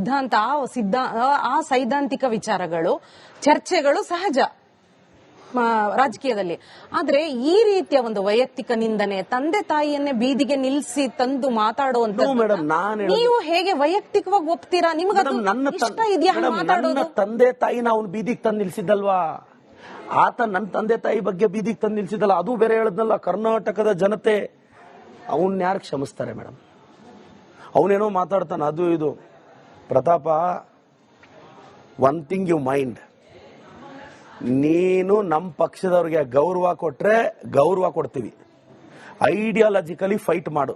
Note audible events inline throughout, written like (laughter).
ಸಿದ್ಧಾಂತ ಆ ಸಿದ್ಧಾ ಆ- ಸೈದ್ಧಾಂತಿಕ ವಿಚಾರಗಳು ಚರ್ಚೆಗಳು ಸಹಜ ರಾಜಕೀಯದಲ್ಲಿ. ಆದ್ರೆ ಈ ರೀತಿಯ ಒಂದು ವೈಯಕ್ತಿಕ ನಿಂದನೆ ತಂದೆ ತಾಯಿಯನ್ನೇ ಬೀದಿಗೆ ನಿಲ್ಸಿ ತಂದು ಮಾತಾಡುವಂತ ನೀವು ಹೇಗೆ ವೈಯಕ್ತಿಕವಾಗಿ ಒಪ್ತೀರಾ? ನಿಮ್ಗೆ ಇಷ್ಟ ಇದೆಯಾ ಮಾತಾಡೋದು? ತಂದೆ ತಾಯಿನ ಅವ್ನು ಬೀದಿಗೆ ತಂದು ನಿಲ್ಸಿದ್ದಲ್ವಾ? ಆತ ನನ್ನ ತಂದೆ ತಾಯಿ ಬಗ್ಗೆ ಬೀದಿಗೆ ತಂದು ನಿಲ್ಸಿದ್ದಲ್ಲ ಅದು ಬೇರೆ ಹೇಳದ್ನಲ್ಲ ಕರ್ನಾಟಕದ ಜನತೆ ಅವನ್ ಯಾರು ಕ್ಷಮಿಸ್ತಾರೆ ಮೇಡಮ್? ಅವನೇನೋ ಮಾತಾಡ್ತಾನೆ ಅದು ಇದು. Pratap one thing you mind ನೀನು ನಮ್ಮ ಪಕ್ಷದವ್ರಿಗೆ ಗೌರವ ಕೊಟ್ರೆ ಗೌರವ ಕೊಡ್ತೀವಿ. ಐಡಿಯಾಲಜಿಕಲಿ ಫೈಟ್ ಮಾಡು.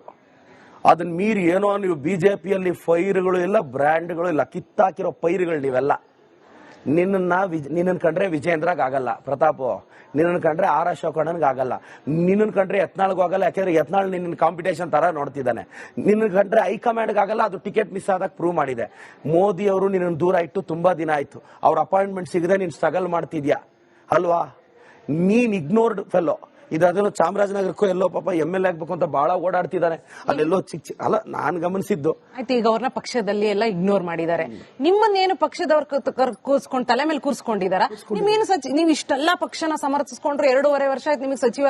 ಅದನ್ನ ಮೀರಿ ಏನೋ ನೀವು ಪಿಯಲ್ಲಿ ಫೈರ್ಗಳು ಇಲ್ಲ ಬ್ರ್ಯಾಂಡ್ಗಳು ಇಲ್ಲ, ಕಿತ್ತಾಕಿರೋ ಪೈರುಗಳು ನೀವೆಲ್ಲ. ನಿನ್ನ ನಿನ್ನ ಕಂಡ್ರೆ ವಿಜಯೇಂದ್ರಾಗ ಆಗಲ್ಲ. ಪ್ರತಾಪ್ ನಿನ್ನ ಕಂಡ್ರೆ ಆರ್ ಅಶೋಕಣ್ಣನ್ಗೆ ಆಗಲ್ಲ. ನಿನ್ನ ಕಂಡ್ರೆ ಯತ್ನಾಳ್ಗೂ ಆಗಲ್ಲ, ಯಾಕೆಂದ್ರೆ ಯತ್ನಾಳ್ ನಿನ್ನ ಕಾಂಪಿಟೇಷನ್ ತರ ನೋಡ್ತಿದ್ದಾನೆ. ನಿನ್ನ ಕಂಡ್ರೆ ಹೈಕಮಾಂಡ್ಗೆ ಆಗಲ್ಲ, ಅದು ಟಿಕೆಟ್ ಮಿಸ್ ಆದಾಗ ಪ್ರೂವ್ ಮಾಡಿದೆ. ಮೋದಿ ಅವರು ನಿನ್ನ ದೂರ ಇಟ್ಟು ತುಂಬಾ ದಿನ ಆಯ್ತು. ಅವ್ರ ಅಪಾಯಿಂಟ್ಮೆಂಟ್ ಸಿಗದೆ ನೀನ್ ಸ್ಟ್ರಗಲ್ ಮಾಡ್ತಿದ್ಯಾ? ಅಲ್ವಾ? ನೀನ್ ಇಗ್ನೋರ್ಡ್ ಫೆಲ್ಲೋ ಇದಾದ್ರೂ ಚಾಮರಾಜನಗರಕ್ಕೂ ಎಲ್ಲೋ ಪಾಪ ಎಂ ಎಲ್ ಆಗ್ಬೇಕು ಅಂತ ಬಹಳ ಓಡಾಡ್ತಿದ್ದಾನೆ ಅಲ್ಲೆಲ್ಲೋ ಚಿಕ್ಕ ಚಿಕ್ಕ ಅಲ್ಲ ನಾನ್ ಗಮನಿಸಿದ್ದು. ಆಯ್ತು ಈಗ ಅವ್ರನ್ನ ಪಕ್ಷದಲ್ಲಿ ಎಲ್ಲ ಇಗ್ನೋರ್ ಮಾಡಿದ್ದಾರೆ. ನಿಮ್ಮನ್ನೇನು ಪಕ್ಷದವ್ರ ಕೂರ್ಸ್ಕೊಂಡು ತಲೆ ಮೇಲೆ ಕೂರ್ಸ್ಕೊಂಡಿದಾರ ನಿಮ್ಗೇನು ಸಚಿ ನೀವು ಇಷ್ಟೆಲ್ಲ ಪಕ್ಷನ ಸಮರ್ಥಿಸ್ಕೊಂಡ್ರು ಎರಡೂವರೆ ವರ್ಷ ಆಯ್ತು ನಿಮಗೆ ಸಚಿವ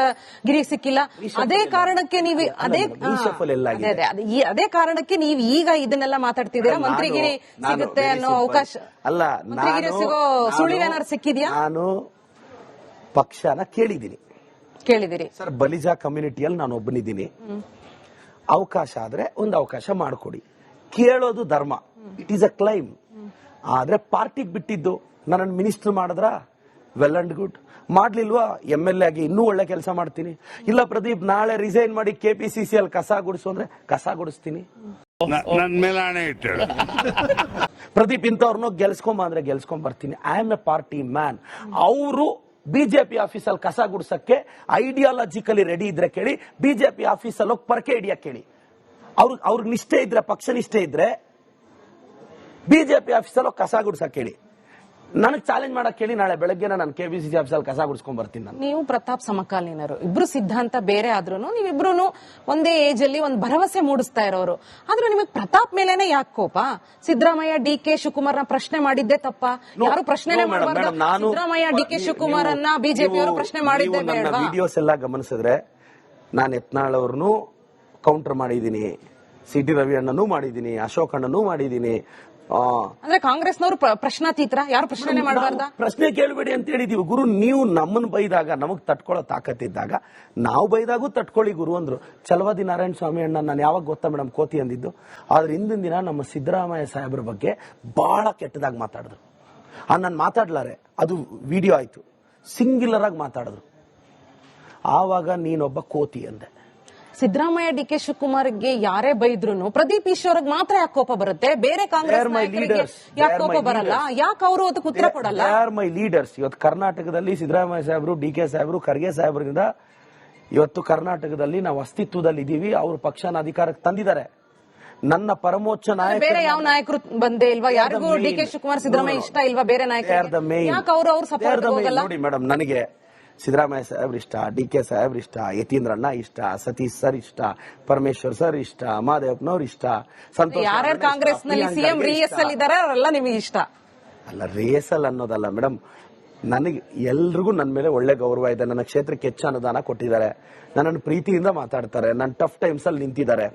ಗಿರಿ ಸಿಕ್ಕಿಲ್ಲ. ಅದೇ ಕಾರಣಕ್ಕೆ ನೀವು ಅದೇ ಅದೇ ಅದೇ ಅದೇ ಈ- ಅದೇ ಕಾರಣಕ್ಕೆ ನೀವು ಈಗ ಇದನ್ನೆಲ್ಲ ಮಾತಾಡ್ತಿದ್ದೀರಾ? ನಾನು- ಮಂತ್ರಿಗಿರಿ ನಾನು ಸಿಗುತ್ತೆ very ಅನ್ನೋ simple. ಅವಕಾಶ ಅಲ್ಲ ಮಂತ್ರಿಗಿರಿ ನಾನು- ಸಿಗೋ ಸುಳಿವೇನಾದ್ರು ಸಿಕ್ಕಿದ್ಯಾ? ನಾನು ಪಕ್ಷನ ಕೇಳಿದ್ದೀನಿ. ಕೇಳಿದಿರಿ. ಸರ್ ಬಲಿಜಾ ಕಮ್ಯುನಿಟಿಯಲ್ಲಿ ನಾನು ಒಬ್ಬನಿದ್ದೀನಿ. ಅವಕಾಶ ಆದ್ರೆ ಒಂದು ಅವಕಾಶ ಮಾಡಿಕೊಡಿ. ಕೇಳೋದು ಧರ್ಮ. ಇಟ್ ಈಸ್ ಅ ಕ್ಲೈಮ್ ಆದ್ರೆ ಪಾರ್ಟಿಗೆ ಬಿಟ್ಟಿದ್ದು ನನ್ನ ಮಿನಿಸ್ಟರ್ ಮಾಡಿದ್ರ? ವೆಲ್ ಅಂಡ್ ಗುಡ್ ಮಾಡ್ಲಿಲ್ವಾ? ಎಂ ಎಲ್ ಎ ಆಗಿ ಇನ್ನೂ ಒಳ್ಳೆ ಕೆಲಸ ಮಾಡ್ತೀನಿ. ಇಲ್ಲ ಪ್ರದೀಪ್ ನಾಳೆ ರಿಸೈನ್ ಮಾಡಿ ಕೆ ಪಿ ಸಿ ಸಿ ಅಲ್ಲಿ ಕಸ ಗುಡಿಸು ಅಂದ್ರೆ ಕಸ ಗುಡಿಸ್ತೀನಿ. ನನ್ ಮೇಲೆ ಪ್ರದೀಪ್ ಇಂಥವ್ರನ್ನ ಗೆಲ್ಸ್ಕೊಂಬ ಅಂದ್ರೆ ಗೆಲ್ಸ್ಕೊಂಡ್ ಬರ್ತೀನಿ I am a party man ಅವರು ಬಿಜೆಪಿ ಆಫೀಸಲ್ಲಿ ಕಸ ಗುಡ್ಸಕ್ಕೆ ಐಡಿಯಾಲಜಿಕಲಿ ರೆಡಿ ಇದ್ರೆ ಕೇಳಿ, ಬಿಜೆಪಿ ಆಫೀಸಲ್ಲಿ ಹೋಗಿ ಪರಕೆ ಹಿಡಿಯಕ್ ಕೇಳಿ. ಅವ್ರಿಗೆ ಅವ್ರಿಗೆ ನಿಷ್ಠೆ ಇದ್ರೆ, ಪಕ್ಷ ನಿಷ್ಠೆ ಇದ್ರೆ, ಬಿಜೆಪಿ ಆಫೀಸಲ್ಲಿ ಕಸ ಗುಡ್ಸಕ್ಕೆ ಕೇಳಿ. ನನಗೆ ಚಾಲೆಂಜ್ ಮಾಡಕ್ ಕೇಳಿ ನಾಳೆ ಬೆಳಗ್ಗೆ ನಾನು ಕೆ ಬಿ ಸಿ ಸಿ ಆಫೀಸಲ್ಲಿ ಕಸ ಗುಡಿಸ್ಕೊಂಡ್ ಬರ್ತೀನಿ ನಾನು. ನೀವು ಪ್ರತಾಪ್ ಸಮಕಾಲೀನರು. ಇಬ್ರು ಸಿದ್ಧಾಂತ ಬೇರೆ ಆದ್ರೂ ನೀವಿಬ್ರು ಒಂದೇ ಏಜ್ ಅಲ್ಲಿ ಒಂದು ಭರವಸೆ ಮೂಡಿಸ್ತಾ ಇರೋರು. ಆದ್ರೂ ನಿಮಗೆ ಪ್ರತಾಪ್ ಮೇಲೆನೆ ಯಾಕೆ ಕೋಪ? ಸಿದ್ದರಾಮಯ್ಯ ಡಿ ಕೆ ಶಿವಕುಮಾರ್ ಪ್ರಶ್ನೆ ಮಾಡಿದ್ದೆ ತಪ್ಪ? ಯಾರು ಪ್ರಶ್ನೆನೇ ಮಾಡಬಾರ್ದು? ಸಿದ್ದರಾಮಯ್ಯ ಡಿ ಕೆ ಶಿವಕುಮಾರ್ ಅನ್ನ ಬಿಜೆಪಿ ಅವರು ಪ್ರಶ್ನೆ ಮಾಡಿದ್ದೆ ವಿಡಿಯೋಸ್ ಎಲ್ಲ ಗಮನಿಸಿದ್ರೆ ನಾನು ಯತ್ನಾಳ್ ಅವ್ರನ್ನು ಕೌಂಟರ್ ಮಾಡಿದ್ದೀನಿ. ಸಿ ಟಿ ರವಿ ಅಣ್ಣನೂ ಮಾಡಿದ್ದೀನಿ. ಅಶೋಕ್ ಅಣ್ಣನೂ ಮಾಡಿದ್ದೀನಿ. ಅಂದ್ರೆ ಕಾಂಗ್ರೆಸ್ನವರು ಪ್ರ- ಪ್ರಶ್ನಾತೀತರ? ಯಾರು ಪ್ರಶ್ನೆ ಮಾಡಬಾರ್ದ? ಪ್ರಶ್ನೆ ಕೇಳಬೇಡಿ ಅಂತ ಹೇಳಿದೀವಿ. ಗುರು ನೀವು ನಮ್ಮನ್ನ ಬೈದಾಗ ನಮಗ್ ತಟ್ಕೊಳ್ಳೋ ತಾಕತ್ತಿದ್ದಾಗ ನಾವು ಬೈದಾಗೂ ತಟ್ಕೊಳ್ಳಿ ಗುರು ಅಂದ್ರು. ಚಲವಾದಿ ನಾರಾಯಣ ಸ್ವಾಮಿ ಅಣ್ಣ ನಾನು ಯಾವಾಗ ಗೊತ್ತಾ ಮೇಡಮ್ ಕೋತಿ ಅಂದಿದ್ದು? ಆದ್ರೆ ಹಿಂದಿನ ದಿನ ನಮ್ಮ ಸಿದ್ದರಾಮಯ್ಯ ಸಾಹೇಬ್ರ ಬಗ್ಗೆ ಬಹಳ ಕೆಟ್ಟದಾಗಿ ಮಾತಾಡಿದ್ರು. ಆ ನಾನು ಮಾತಾಡ್ಲಾರೆ. ಅದು ವಿಡಿಯೋ ಆಯ್ತು. ಸಿಂಗ್ಯುಲರ್ ಆಗಿ ಮಾತಾಡಿದ್ರು. ಆವಾಗ ನೀನೊಬ್ಬ ಕೋತಿ ಅಂದೆ. ಸಿದ್ದರಾಮಯ್ಯ ಡಿ ಕೆ ಶಿವಕುಮಾರ್ಗೆ ಯಾರೇ ಬೈದ್ರು ಪ್ರದೀಪ್ ಈಶ್ವರ್ಗೆ ಮಾತ್ರ ಯಾಕೆ ಕೋಪ ಬರುತ್ತೆ? ಬೇರೆ ಕಾಂಗ್ರೆಸ್ ಯಾಕೆ ಕೋಪ ಬರಲ್ಲ. ಯಾಕೆ ಅವರು ಅದಕ್ಕೆ ಉತ್ತರ ಕೊಡಲ್ಲ? ಆರ್ ಮೈ ಲೀಡರ್ಸ್ ಇವತ್ತು ಕರ್ನಾಟಕದಲ್ಲಿ ಸಿದ್ದರಾಮಯ್ಯ ಸಾಹೇಬರು ಡಿ ಕೆ ಸಾಹೇಬರು ಖರ್ಗೆ ಸಾಹೇಬರಿಂದ ಇವತ್ತು ಕರ್ನಾಟಕದಲ್ಲಿ ನಾವು ಅಸ್ತಿತ್ವದಲ್ಲಿ ಇದೀವಿ ಅವರು ಪಕ್ಷನ ಅಧಿಕಾರಕ್ಕೆ ತಂದಿದ್ದಾರೆ. ನನ್ನ ಪರಮೋಚ್ಚ ನಾಯಕ ಬೇರೆ ಯಾವ ನಾಯಕರು ಬಂದೇ ಇಲ್ವಾ? ಯಾರಿಗೂ ಡಿ ಕೆ. ಶಿವಕುಮಾರ್ ಸಿದ್ದರಾಮಯ್ಯ. ಇಷ್ಟ ಇಲ್ವಾ? ಬೇರೆ ನಾಯಕರು ನೋಡಿ ಮೇಡಮ್ ನನಗೆ ಸಿದ್ದರಾಮಯ್ಯ ಸಾಹೇಬ್ರು ಇಷ್ಟ ಡಿ ಕೆ ಸಾಹೇಬ್ರು ಇಷ್ಟ ಯತೀಂದ್ರಣ್ಣ ಇಷ್ಟ ಸತೀಶ್ ಸರ್ ಇಷ್ಟ ಪರಮೇಶ್ವರ್ ಸರ್ ಇಷ್ಟ ಮಹಾದೇವಪ್ಪನವ್ರು ಇಷ್ಟ ಸಂತೋಷ್ ಯಾರ್ಯಾರು ಕಾಂಗ್ರೆಸ್ನಲ್ಲಿ ಸಿಎಂ ರಿಎಸ್ ಇಷ್ಟ. ಅಲ್ಲಿ ಇದಾರೆ ಅವರೆಲ್ಲ ನಿಮಗೆ ಇಷ್ಟ? ಅಲ್ಲ ರೇಸಲ್ ಅನ್ನೋದಲ್ಲ ಮೇಡಮ್ ನನಗೆ ಎಲ್ರಿಗೂ ನನ್ನ ಮೇಲೆ ಒಳ್ಳೆ ಗೌರವ ಇದೆ. ನನ್ನ ಕ್ಷೇತ್ರಕ್ಕೆ ಹೆಚ್ಚು ಅನುದಾನ ಕೊಟ್ಟಿದ್ದಾರೆ. ನನ್ನನ್ನು ಪ್ರೀತಿಯಿಂದ ಮಾತಾಡ್ತಾರೆ. ನನ್ನ ಟಫ್ ಟೈಮ್ಸ್ ಅಲ್ಲಿ ನಿಂತಿದ್ದಾರೆ.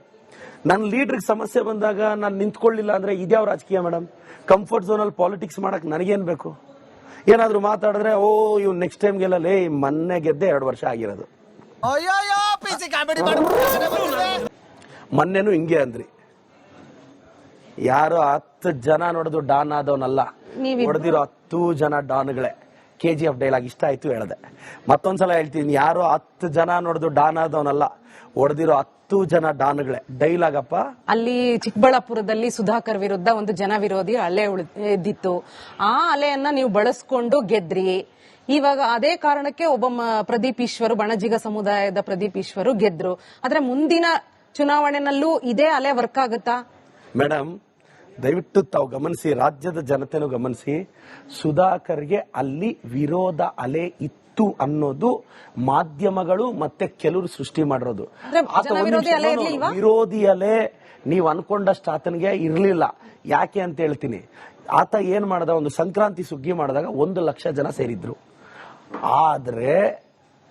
ನನ್ನ ಲೀಡ್ರಿಗೆ ಸಮಸ್ಯೆ ಬಂದಾಗ ನಾನು ನಿಂತ್ಕೊಳ್ಳಿಲ್ಲ ಅಂದ್ರೆ ಇದ್ಯಾವ ರಾಜಕೀಯ ಮೇಡಮ್ ಕಂಫರ್ಟ್ ಝೋನ್ ಅಲ್ಲಿ ಪಾಲಿಟಿಕ್ಸ್ ಮಾಡಕ್ ನನಗೇನ್ ಬೇಕು? ಏನಾದ್ರೂ ಮಾತಾಡಿದ್ರೆ ಓ ಇವ್ ನೆಕ್ಸ್ಟ್ ಟೈಮ್ ಗೆಲ್ಲಲೇ ಮೊನ್ನೆ ಗೆದ್ದೆ ಎರಡು ವರ್ಷ ಆಗಿರೋದು. ಮೊನ್ನೆನೂ ಹಿಂಗೆ ಅಂದ್ರಿ. ಯಾರು ಹತ್ತು ಜನ ನೋಡಿದ್ರು ಡಾನ್ ಆದವನಲ್ಲ. ಹೊಡೆದಿರೋ ಹತ್ತು ಜನ ಡಾನ್ಗಳೇ. ಕೆ ಜಿ ಎಫ್ ಡೈಲಾಗ್ ಇಷ್ಟ ಆಯ್ತು ಹೇಳ್ದೆ. ಮತ್ತೊಂದ್ಸಲ ಹೇಳ್ತೀನಿ ಯಾರು ಹತ್ತು ಜನ ನೋಡಿದ್ರು ಡಾನ್ ಆದವನಲ್ಲ ಹೊಡೆದಿರೋ ಹತ್ತು ಜನ ಡಾನ್ಗಳೇ ಡೈಲಾಗಪ್ಪ. ಅಪ್ಪ ಅಲ್ಲಿ ಚಿಕ್ಕಬಳ್ಳಾಪುರದಲ್ಲಿ ಸುಧಾಕರ್ ವಿರುದ್ಧ ಒಂದು ಜನ ವಿರೋಧಿ ಅಲೆ ಎದ್ದಿತ್ತು ಆ ಅಲೆಯನ್ನ ನೀವು ಬಳಸ್ಕೊಂಡು ಗೆದ್ರಿ. ಇವಾಗ ಅದೇ ಕಾರಣಕ್ಕೆ ಒಬ್ಬ ಪ್ರದೀಪ್ ಈಶ್ವರು ಬಣಜಿಗ ಸಮುದಾಯದ ಪ್ರದೀಪ್ ಈಶ್ವರು ಗೆದ್ರು. ಆದ್ರೆ ಮುಂದಿನ ಚುನಾವಣೆನಲ್ಲೂ ಇದೇ ಅಲೆ ವರ್ಕ್ ಆಗುತ್ತಾ? ಮೇಡಮ್ ದಯವಿಟ್ಟು ತಾವು ಗಮನಿಸಿ ರಾಜ್ಯದ ಜನತೆನೂ ಗಮನಿಸಿ ಸುಧಾಕರ್ಗೆ ಅಲ್ಲಿ ವಿರೋಧ ಅಲೆ ಇತ್ತು. ಇತ್ತು ಅನ್ನೋದು ಮಾಧ್ಯಮಗಳು ಮತ್ತೆ ಕೆಲವರು ಸೃಷ್ಟಿ ಮಾಡಿರೋದು? ವಿರೋಧಿ ಅಲೆ ನೀವು ಅನ್ಕೊಂಡಷ್ಟು ಆತನಿಗೆ ಇರಲಿಲ್ಲ. ಯಾಕೆ ಅಂತ ಹೇಳ್ತೀನಿ. ಆತ ಏನ್ ಮಾಡ್ದ ಒಂದು ಸಂಕ್ರಾಂತಿ ಸುಗ್ಗಿ ಮಾಡಿದಾಗ ಒಂದು ಲಕ್ಷ ಜನ ಸೇರಿದ್ರು. ಆದ್ರೆ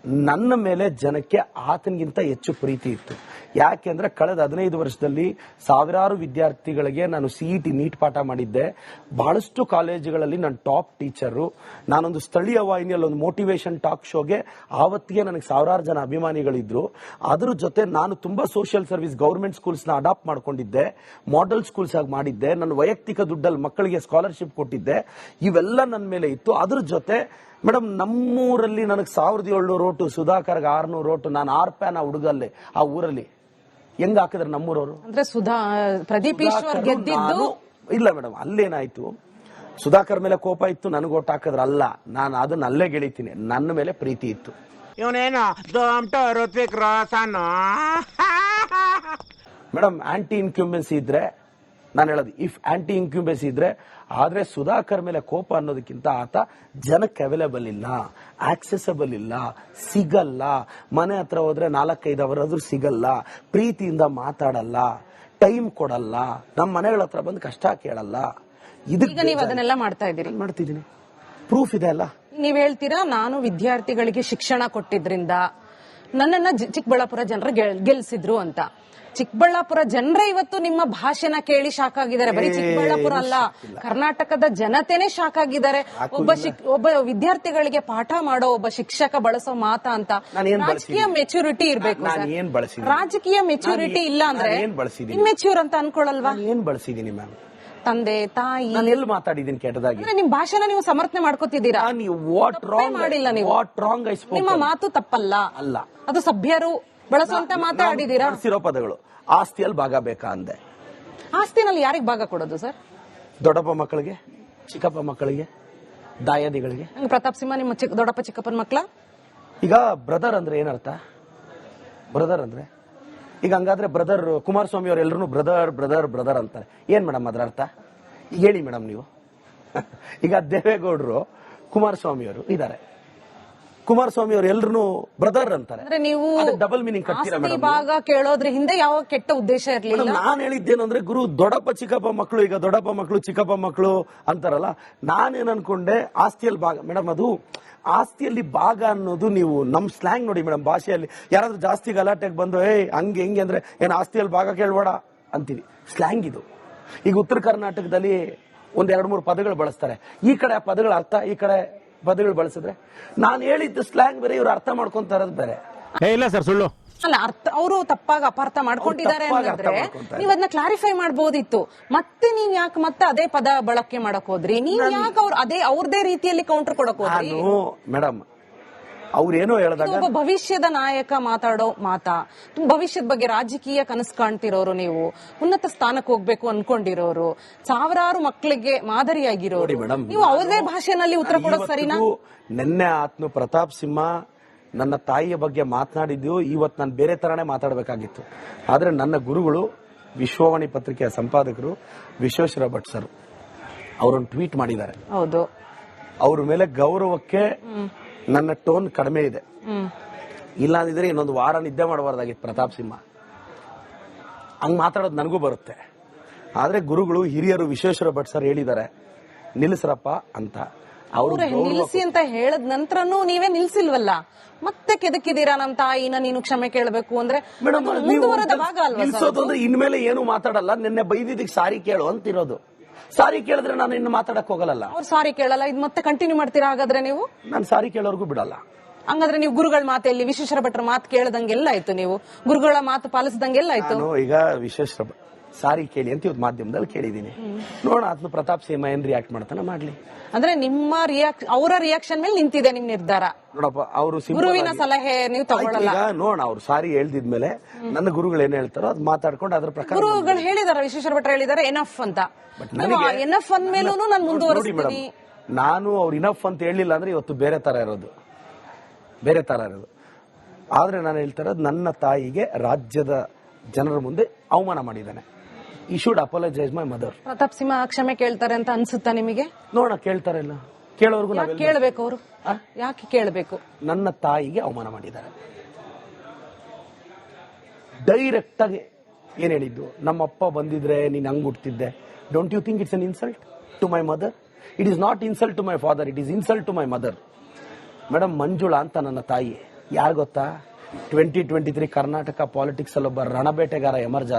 ನನ್ನ ಮೇಲೆ ಜನಕ್ಕೆ ಆತನಿಗಿಂತ ಹೆಚ್ಚು ಪ್ರೀತಿ ಇತ್ತು. ಯಾಕೆಂದ್ರೆ ಕಳೆದ ಹದಿನೈದು ವರ್ಷದಲ್ಲಿ ಸಾವಿರಾರು ವಿದ್ಯಾರ್ಥಿಗಳಿಗೆ ನಾನು ಸಿಇಟಿ ನೀಟ್ ಪಾಠ ಮಾಡಿದ್ದೆ. ಬಹಳಷ್ಟು ಕಾಲೇಜುಗಳಲ್ಲಿ ನಾನು ಟಾಪ್ ಟೀಚರು. ನಾನೊಂದು ಸ್ಥಳೀಯ ವಾಹಿನಿಯಲ್ಲಿ ಒಂದು ಮೋಟಿವೇಶನ್ ಟಾಕ್ ಶೋಗೆ ಆವತ್ತಿಗೆ ನನಗೆ ಸಾವಿರಾರು ಜನ ಅಭಿಮಾನಿಗಳಿದ್ರು. ಅದ್ರ ಜೊತೆ ನಾನು ತುಂಬಾ ಸೋಷಿಯಲ್ ಸರ್ವಿಸ್ ಗೌರ್ಮೆಂಟ್ ಸ್ಕೂಲ್ಸ್ನ ಅಡಾಪ್ಟ್ ಮಾಡ್ಕೊಂಡಿದ್ದೆ. ಮಾಡೆಲ್ ಸ್ಕೂಲ್ಸ್ ಆಗಿ ಮಾಡಿದ್ದೆ. ನನ್ನ ವೈಯಕ್ತಿಕ ದುಡ್ಡಲ್ಲಿ ಮಕ್ಕಳಿಗೆ ಸ್ಕಾಲರ್ಶಿಪ್ ಕೊಟ್ಟಿದ್ದೆ. ಇವೆಲ್ಲ ನನ್ನ ಮೇಲೆ ಇತ್ತು. ಅದ್ರ ಜೊತೆ ಮೇಡಮ್ ನಮ್ಮೂರಲ್ಲಿ ನನಗೆ ಸಾವಿರದ ಏಳ್ನೂರು ಓಟು ಸುಧಾಕರ್ಗೆ ಆರ್ನೂರು ಓಟು ನಾನು ಆರ್ ಪ್ಯಾನ್ ಆ ಹುಡುಗಲ್ಲಿ ಆ ಊರಲ್ಲಿ. ಹೆಂಗ್ ಹಾಕಿದ್ರೆ ನಮ್ಮೂರವರು? ಅಂದ್ರೆ ಸುಧಾ ಪ್ರದೀಪ್ ಈಶ್ವರ್ ಗೆದ್ದಿದ್ದು? ನಾನು- ಇಲ್ಲ ಮೇಡಮ್ ಅಲ್ಲೇನಾಯ್ತು? ಸುಧಾಕರ್ ಮೇಲೆ ಕೋಪ ಇತ್ತು ನನಗೆ ಓಟ್ ಹಾಕಿದ್ರ ಅಲ್ಲ. ನಾನು ಅದನ್ನ ಅಲ್ಲೇ ಗೆಳಿತೀನಿ. ನನ್ನ ಮೇಲೆ ಪ್ರೀತಿ ಇತ್ತು. ಇವನೇನು (laughs) ಮೇಡಮ್ ಆಂಟಿ ಇನ್ಕ್ಯುಮೆನ್ಸಿ ಇದ್ರೆ ನಾನು ಹೇಳೋದು ಇಫ್ ಆಂಟಿ ಇನ್ಕ್ಯುಬೇಸ್ ಇದ್ರೆ ಆದ್ರೆ ಸುಧಾಕರ್ ಮೇಲೆ ಕೋಪ ಅನ್ನೋದಕ್ಕಿಂತ ಆತ ಜನಕ್ಕೆ ಅವೈಲೇಬಲ್ ಇಲ್ಲ ಆಕ್ಸೆಸಬಲ್ ಇಲ್ಲ ಸಿಗಲ್ಲ. ಮನೆ ಹತ್ರ ಹೋದ್ರೆ ನಾಲ್ಕೈದು ಅವರಾದ್ರೂ ಸಿಗಲ್ಲ ಪ್ರೀತಿಯಿಂದ ಮಾತಾಡಲ್ಲ ಟೈಮ್ ಕೊಡಲ್ಲ ನಮ್ಮ ಮನೆಗಳ ಹತ್ರ ಬಂದು ಕಷ್ಟ ಕೇಳಲ್ಲ. ಇದಕ್ಕೆ ನೀವು ಅದನ್ನೆಲ್ಲ ಮಾಡ್ತಾ ಇದ್ದೀರಿ. ಮಾಡ್ತಿದ್ದೀನಿ. ಪ್ರೂಫ್ ಇದೆ ಅಲ್ಲ? ನೀವ್ ಹೇಳ್ತೀರಾ ನಾನು ವಿದ್ಯಾರ್ಥಿಗಳಿಗೆ ಶಿಕ್ಷಣ ಕೊಟ್ಟಿದ್ರಿಂದ ನನ್ನನ್ನ ಚಿಕ್ಕಬಳ್ಳಾಪುರ ಜನರು ಗೆಲ್ಸಿದ್ರು ಅಂತ. ಚಿಕ್ಕಬಳ್ಳಾಪುರ ಜನರೇ ಇವತ್ತು ನಿಮ್ಮ ಭಾಷೆನ ಕೇಳಿ ಶಾಕ್ ಆಗಿದ್ದಾರೆ ಬರೀ ಚಿಕ್ಕಬಳ್ಳಾಪುರ ಅಲ್ಲ. ಕರ್ನಾಟಕದ ಜನತೆನೇ ಶಾಕ್ ಆಗಿದ್ದಾರೆ ಒಬ್ಬ ಶಿಕ್- ಒಬ್ಬ ವಿದ್ಯಾರ್ಥಿಗಳಿಗೆ ಪಾಠ ಮಾಡೋ ಒಬ್ಬ ಶಿಕ್ಷಕ ಬಳಸೋ ಮಾತ ಅಂತ. ರಾಜಕೀಯ? ಮೆಚುರಿಟಿ ಇರ್ಬೇಕು ರಾಜಕೀಯ ಮೆಚುರಿಟಿ ಇಲ್ಲ ಅಂದ್ರೆ ಮೆಚ್ಯೂರ್? ಅಂತ ಅನ್ಕೊಳಲ್ವಾ? ಏನ್ ಬಳಸಿದೀನಿ ಮ್ಯಾಮ್ ತಂದೆ ತಾಯಿ. ನಾನು ಎಲ್ಲಿ ಮಾತಾಡಿದ್ದೀನಿ ಕೆಟ್ಟದಾಗಿ ಅಂದ್ರೆ ನಿಮ್ ಭಾಷೆನ ನೀವು ಸಮರ್ಥನೆ ಮಾಡ್ಕೋತಿದ್ದೀರಾ? ನೀವು ವಾಟ್ ತಪ್ಪೇ ರಾಂಗ್ ಮಾಡಿಲ್ಲ ನೀವು. ವಾಟ್ ರಾಂಗ್ ಐ ನಿಮ್ಮ ಮಾತು ತಪ್ಪಲ್ಲ. ಅಲ್ಲ. ಅದು ಸಭ್ಯರು ಬಳಸುವಂತ ಮಾತಾಡಿದ್ದೀರಾ ಸಿರೋ ಬಳಸಿರೋ ಪದಗಳು. ಆಸ್ತಿಯಲ್ಲಿ ಭಾಗ ಬೇಕಾ ಅಂದೆ. ಆಸ್ತಿನಲ್ಲಿ ಯಾರಿಗ್ ಭಾಗ ಕೊಡೋದು ಸರ್? ದೊಡ್ಡಪ್ಪ ಮಕ್ಕಳಿಗೆ ಚಿಕ್ಕಪ್ಪ ಮಕ್ಕಳಿಗೆ ದಾಯಾದಿಗಳಿಗೆ. ಹಂಗ ಪ್ರತಾಪ್ ಸಿಂಹ ನಿಮ್ಮ ಚಿಕ್ಕ ದೊಡ್ಡಪ್ಪ ಚಿಕ್ಕಪ್ಪನ ಮಕ್ಕಳ ಈಗ ಬ್ರದರ್ ಅಂದ್ರೆ ಏನರ್ಥ? ಬ್ರದರ್ ಅಂದ್ರೆ ಈಗ ಹಂಗಾದ್ರೆ ಬ್ರದರ್ ಕುಮಾರಸ್ವಾಮಿ ಅವ್ರು ಎಲ್ಲರೂ ಬ್ರದರ್ ಬ್ರದರ್ ಬ್ರದರ್ ಅಂತಾರೆ. ಏನ್ ಮೇಡಮ್ ಅದ್ರ ಅರ್ಥ? ಹೇಳಿ ಮೇಡಮ್ ನೀವು. (laughs) ಈಗ ದೇವೇಗೌಡರು ಕುಮಾರಸ್ವಾಮಿ ಅವರು ಇದ್ದಾರೆ. ಕುಮಾರಸ್ವಾಮಿ ಅವರು ಎಲ್ಲರೂ ಬ್ರದರ್ ಅಂತಾರೆ. ನೀವು ಡಬಲ್ ಮೀನಿಂಗ್ ಕಟ್ತೀರಾ ಭಾಗ ಕೇಳೋದ್ರ ಹಿಂದೆ ಯಾವ ಕೆಟ್ಟ ಉದ್ದೇಶ ಇರಲಿಲ್ಲ? ನಾನು ಹೇಳಿದ್ದೇನಂದ್ರೆ ಹೇಳಿದ್ದೇನು ಗುರು ದೊಡ್ಡಪ್ಪ ಚಿಕ್ಕಪ್ಪ ಮಕ್ಕಳು ಈಗ ದೊಡ್ಡಪ್ಪ ಮಕ್ಕಳು ಚಿಕ್ಕಪ್ಪ ಮಕ್ಕಳು ಅಂತಾರಲ್ಲ ನಾನೇನ್ ಅನ್ಕೊಂಡೆ ಆಸ್ತಿಯಲ್ಲಿ ಭಾಗ ಮೇಡಮ್ ಅದು ಆಸ್ತಿಯಲ್ಲಿ ಭಾಗ ಅನ್ನೋದು ನೀವು ನಮ್ಮ ಸ್ಲ್ಯಾಂಗ್ ನೋಡಿ ಮೇಡಮ್ ಭಾಷೆಯಲ್ಲಿ. ಯಾರಾದರೂ ಜಾಸ್ತಿ ಗಲಾಟೆಗೆ ಬಂದು ಏಯ್, ಹಂಗೆ, ಹೆಂಗೆ ಅಂದ್ರೆ ಏನು ಆಸ್ತಿಯಲ್ಲಿ ಭಾಗ ಕೇಳಬೇಡ? ಅಂತೀವಿ ಸ್ಲ್ಯಾಂಗ್ ಇದು. ಈಗ ಉತ್ತರ ಕರ್ನಾಟಕದಲ್ಲಿ ಒಂದ್ ಎರಡ್ ಮೂರು ಪದಗಳು ಬಳಸ್ತಾರೆ. ಈ ಕಡೆ ಆ ಪದಗಳ ಅರ್ಥ, ಈ ಕಡೆ ಪದಗಳು ಬಳಸಿದ್ರೆ. ನಾನು ಹೇಳಿದ್ದು ಸ್ಲ್ಯಾಂಗ್ ಬೇರೆ, ಇವ್ರು ಅರ್ಥ ಮಾಡ್ಕೊಂತ ಇರೋದು ಬೇರೆ ಇಲ್ಲ ಸರ್, ಸುಳ್ಳು. ಅಲ್ಲ ಅರ್ಥ ಅವರು ತಪ್ಪಾಗಿ ಅಪಾರ್ಥ ಮಾಡ್ಕೊಂಡಿದ್ದಾರೆ ಮಾಡ್ಕೊಂತಾರೆ. ನೀವ್ ಅದನ್ನ ಕ್ಲಾರಿಫೈ ಮಾಡಬಹುದಿತ್ತು ಮತ್ತೆ ನೀವ್ ಯಾಕೆ ಮತ್ತೆ ಅದೇ ಪದ ಬಳಕೆ ಮಾಡಕ್ ಹೋದ್ರಿ? ನೀವ್ ಯಾಕೆ ಅವ್ರ ಅದೇ ಅವ್ರದೇ ರೀತಿಯಲ್ಲಿ ಕೌಂಟರ್ ಕೊಡಕ್ ಹೋದ್ರಿ? ಮೇಡಮ್ ಅವ್ರೇನೋ ಹೇಳಿದಾಗ ಒಬ್ಬ ಭವಿಷ್ಯದ ನಾಯಕ ಮಾತಾಡೋ ಮಾತಾ. ಭವಿಷ್ಯದ ಬಗ್ಗೆ ರಾಜಕೀಯ ಕನಸು ಕಾಣ್ತಿರೋರು ನೀವು. ಉನ್ನತ ಸ್ಥಾನಕ್ಕೆ ಹೋಗ್ಬೇಕು ಅನ್ಕೊಂಡಿರೋರು. ಸಾವಿರಾರು ಮಕ್ಕಳಿಗೆ ಮಾದರಿಯಾಗಿರೋರು. ನೀವು ಅವ್ರದೇ ಭಾಷೆನಲ್ಲಿ ಉತ್ತರ ಕೊಡೋದು ಸರಿನಾ? ನಿನ್ನೆ ಆತ್ಮ ಪ್ರತಾಪ್ ಸಿಂಹ ನನ್ನ ತಾಯಿಯ ಬಗ್ಗೆ ಮಾತನಾಡಿದ್ದು ಇವತ್ತು ನಾನು ಬೇರೆ ಥರನೇ ಮಾತಾಡಬೇಕಾಗಿತ್ತು. ಆದರೆ ನನ್ನ ಗುರುಗಳು ವಿಶ್ವವಾಣಿ ಪತ್ರಿಕೆಯ ಸಂಪಾದಕರು ವಿಶ್ವೇಶ್ವರ ಭಟ್ ಸರ್ ಅವರನ್ನು ಟ್ವೀಟ್ ಮಾಡಿದ್ದಾರೆ. ಹೌದು. ಅವ್ರ ಮೇಲೆ ಗೌರವಕ್ಕೆ ನನ್ನ ಟೋನ್ ಕಡಿಮೆ ಇದೆ. ಇಲ್ಲ ಅಂದಿದ್ರೆ ಇನ್ನೊಂದು ವಾರ ನಿದ್ದೆ ಮಾಡಬಾರ್ದಾಗಿತ್ತು ಪ್ರತಾಪ್ ಸಿಂಹ. ಹಂಗ್ ಮಾತಾಡೋದು ನನಗೂ ಬರುತ್ತೆ. ಆದ್ರೆ ಗುರುಗಳು ಹಿರಿಯರು ವಿಶ್ವೇಶ್ವರ ಭಟ್ ಸರ್ ಹೇಳಿದ್ದಾರೆ ನಿಲ್ಲಿಸ್ರಪ್ಪ ಅಂತ. ಅವರು ನಿಲ್ಸಿ ಅಂತ ಹೇಳದ್ ನಂತರನೂ ನೀವೇ ನಿಲ್ಸಿಲ್ವಲ್ಲ? ಮತ್ತೆ ಕೆದಕಿದೀರಾ ನಮ್ ತಾಯಿನ ನೀನು ಕ್ಷಮೆ ಕೇಳಬೇಕು ಅಂದ್ರೆ ಅಂದ್ರೆ ಇನ್ಮೇಲೆ ಏನು ಮಾತಾಡಲ್ಲ ನಿನ್ನೆ ಬೈದಿದ್ದಕ್ಕೆ ಸಾರಿ ಕೇಳು ಅಂತಿರೋದು. ಸಾರಿ ಕೇಳಿದ್ರೆ ನಾನು ಇನ್ನು ಮಾತಾಡಕ್ ಹೋಗಲ್ಲ ಅವ್ರು ಸಾರಿ ಕೇಳಲ್ಲ ಇದು ಮತ್ತೆ ಕಂಟಿನ್ಯೂ ಮಾಡ್ತೀರಾ ಹಾಗಾದ್ರೆ ನೀವು? ನಾನು ಸಾರಿ ಕೇಳೋರ್ಗೂ ಬಿಡಲ್ಲ. ಹಂಗಾದ್ರೆ ನೀವು ಗುರುಗಳ ಮಾತೆಲ್ಲಿ ವಿಶ್ವೇಶ್ವರ ಭಟ್ರ ಮಾತು ಕೇಳದಂಗೆಲ್ಲ ಆಯ್ತು ನೀವು. ಗುರುಗಳ ಮಾತು ಪಾಲಿಸದಂಗೆಲ್ಲ ಆಯ್ತು. ನಾನು ಈಗ ವಿಶ್ವೇಶ್ವರ ಸಾರಿ ಕೇಳಿ ಅಂತ ಇವತ್ತು ಮಾಧ್ಯಮದಲ್ಲಿ ಕೇಳಿದೀನಿ ನೋಡೋಣ ಅದನ್ನ ಪ್ರತಾಪ್ ಸಿಂಹ ಏನ್ ರಿಯಾಕ್ಟ್ ಮಾಡ್ತಾನೆ ಮಾಡ್ಲಿ. ಅಂದ್ರೆ ನಿಮ್ಮ ರಿಯಾಕ್ ಅವರ ರಿಯಾಕ್ಷನ್ ಮೇಲೆ ನಿಂತಿದೆ ನಿಮ್ ನಿರ್ಧಾರ. ನೋಡಪ್ಪ ಅವರು ಗುರುವಿನ ಸಲಹೆ ನೀವು ತಗೊಳ್ಳಲ್ಲ. ನೋಡ ನೋಡೋಣ ಅವ್ರು ಸಾರಿ ಹೇಳ್ದಿದ್ಮೇಲೆ ನನ್ನ ಗುರುಗಳು ಏನ್ ಹೇಳ್ತಾರೋ ಅದ್ ಮಾತಾಡ್ಕೊಂಡು ಅದ್ರ ಪ್ರಕಾರ ಗುರುಗಳು ಹೇಳಿದಾರೆ ವಿಶ್ವೇಶ್ವರ ಭಟ್ರ ಹೇಳಿದಾರೆ ಎನಫ್ ಅಂತ. ಎನಫ್ ಅಂದ್ಮೇಲೂ ನಾನು ಮುಂದುವರಿಸ್ತೀನಿ. ನಾನು ಅವ್ರು ಇನಫ್ ಅಂತ ಹೇಳಿಲ್ಲ ಅಂದ್ರೆ ಇವತ್ತು ಬೇರೆ ತರ ಇರೋದು. ಬೇರೆ ತರ ಇರೋದು. ಆದ್ರೆ ನಾನು ಹೇಳ್ತಾ ಇರೋದು ನನ್ನ ತಾಯಿಗೆ ರಾಜ್ಯದ ಜನರ ಮುಂದೆ ಅವಮಾನ ಮಾಡಿದ್ದಾನೆ. ಈ should apologise my mother Pratap Simha ಕ್ಷಮೆ ಕೇಳ್ತಾರೆ ಅಂತ ಅನ್ಸುತ್ತಾ ನಿಮಗೆ? ನೋಡೋಣ ಕೇಳ್ತಾರೆ ಇಲ್ಲ ಕೇಳೋರ್ಗು ನಾವೆಲ್ಲ ಕೇಳಬೇಕು ಅವರು? ಯಾಕೆ ಕೇಳಬೇಕು? ನನ್ನ ತಾಯಿಗೆ ಅವಮಾನ ಮಾಡಿದ್ದಾರೆ. ಡೈರೆಕ್ಟ್ ಆಗಿ ಏನ್ ಹೇಳಿದ್ದು? ನಮ್ಮಪ್ಪ ಬಂದಿದ್ರೆ ನೀನ್ ಹಂಗ್ ಹುಟ್ಟಿದ್ದೆ don't you think it's an insult to my mother it is not insult to my father it is insult to my mother madam Manjula ಅಂತ ನನ್ನ ತಾಯಿ. ಯಾರು ಗೊತ್ತಾ? Twenty twenty three Karnataka politics ಅಲ್ಲಿ ಒಬ್ಬ ರಣಬೇಟೆಗಾರ ಎಮರ್ಜ್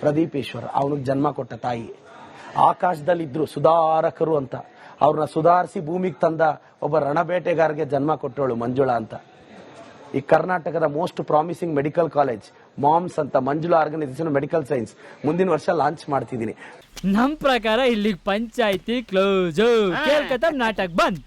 ಆದ ಪ್ರದೀಪ್ ಈಶ್ವರ್ ಅವನಿಗೆ ಜನ್ಮ ಕೊಟ್ಟ ತಾಯಿ. ಆಕಾಶದಲ್ಲಿ ಇದ್ರು ಸುಧಾರಕರು ಅಂತ. ಅವ್ರನ್ನ ಸುಧಾರಿಸಿ ಭೂಮಿಗೆ ತಂದ ಒಬ್ಬ ರಣಬೇಟೆಗಾರಿಗೆ ಜನ್ಮ ಕೊಟ್ಟವಳು ಮಂಜುಳಾ ಅಂತ. ಈ ಕರ್ನಾಟಕದ most promising medical college moms ಅಂತ ಮಂಜುಳಾ ಆರ್ಗನೈಸೇಷನ್ ಮೆಡಿಕಲ್ ಸೈನ್ಸ್ ಮುಂದಿನ ವರ್ಷ ಲಾಂಚ್ ಮಾಡ್ತಿದ್ದೀನಿ. ನಮ್ ಪ್ರಕಾರ ಇಲ್ಲಿ ಪಂಚಾಯಿತಿ ಕ್ಲೋಸ್ ಕೇಳ್ಕತ್ತ ನಾಟಕ್ ಬಂದ್.